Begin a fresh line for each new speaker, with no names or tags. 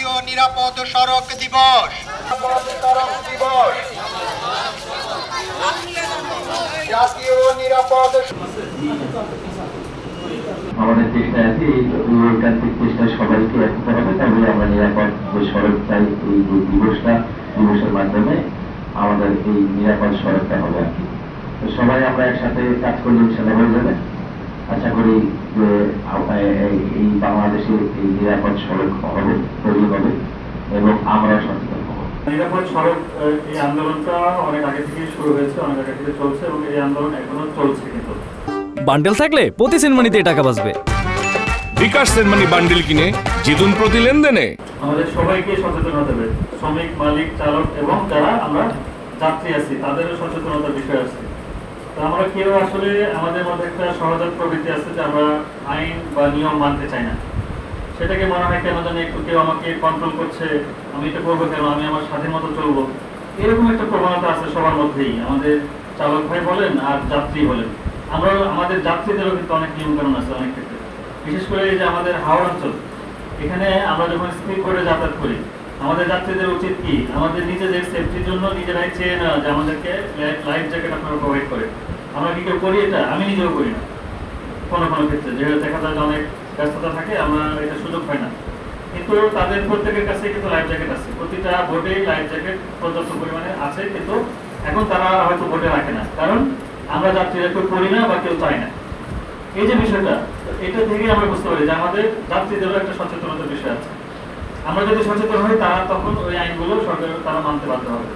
জাতীয় নিরাপদ সড়ক দিবস।
আমাদের চেষ্টা আছে ঐকান্তিক চেষ্টা সবাইকে হবে আমরা নিরাপদ সড়ক চাই, এই দিবসটা, দিবসের মাধ্যমে আমাদের এই নিরাপদ সড়কটা হবে আর কি। তো সবাই আমরা একসাথে কাজ করলে ইনশাল্লাহ হয়ে যাবে। আশা করি যে এই- এই বাংলাদেশের এই নিরাপদ সড়ক হবে তৈরি হবে এবং আমরা সচেতন হব
নিরাপদ সড়ক এই আন্দোলনটা অনেক আগে থেকে শুরু হয়েছে অনেক আগে থেকে চলছে এবং এই আন্দোলন এখনও চলছে কিন্তু।
বান্ডেল থাকলে প্রতি সেনমানিতে টাকা বাঁচবে।
বিকাশ সেনমানি বান্ডিল কিনে জিতুন প্রতি লেনদেনে।
আমাদের সবাইকে সচেতন হতে হবে। শ্রমিক মালিক চালক এবং যারা আমরা যাত্রী আছি তাদেরও সচেতনতার বিষয় আছে। আমরা কেউ আসলে আমাদের মধ্যে একটা সহজাত প্রবৃত্তি আছে যে আমরা আইন বা নিয়ম মানতে চাই না। সেটাকে মনে হয় কেন জানি একটু কেউ আমাকে কন্ট্রোল করছে, আমি এটা করব কেন, আমি আমার স্বাধীন মতো চলবো। এরকম একটা প্রবণতা আছে সবার মধ্যেই। আমাদের চালক ভাই বলেন আর যাত্রী বলেন। আমরা, আমাদের যাত্রীদেরও কিন্তু অনেক নিয়ম কানুন আছে অনেক ক্ষেত্রে। বিশেষ করে এই যে আমাদের হাওড় অঞ্চল, এখানে আমরা যখন স্পিড করে যাতায়াত করি আমাদের যাত্রীদের উচিত কি? আমাদের নিজেদের সেফটির জন্য নিজেরাই চেয়ে নেওয়া যে আমাদেরকে লাইফ জ্যাকেট আপনারা প্রোভাইড করে আমরা কি কেউ করি এটা? আমি নিজেও করি না। কোনো কোনো ক্ষেত্রে। যেহেতু দেখা যায় অনেক ব্যস্ততা থাকে, আমরা এটা সুযোগ পাই না। কিন্তু তাদের প্রত্যেকের কাছে কিন্তু লাইফ জ্যাকেট আছে। প্রতিটা বোটে লাইফ জ্যাকেট পর্যাপ্ত পরিমাণে আছে, কিন্তু এখন তারা হয়তো বোটে রাখে না। কারণ আমরা যাত্রীরা কেউ করি না বা কেউ চাই না। এই যে বিষয়টা, এটা থেকে আমরা বুঝতে পারি যে আমাদের যাত্রীদেরও একটা সচেতনতার বিষয় আছে। আমরা যদি সচেতন হই তারা তখন ওই আইনগুলো সরকার তারা মানতে বাধ্য হবে।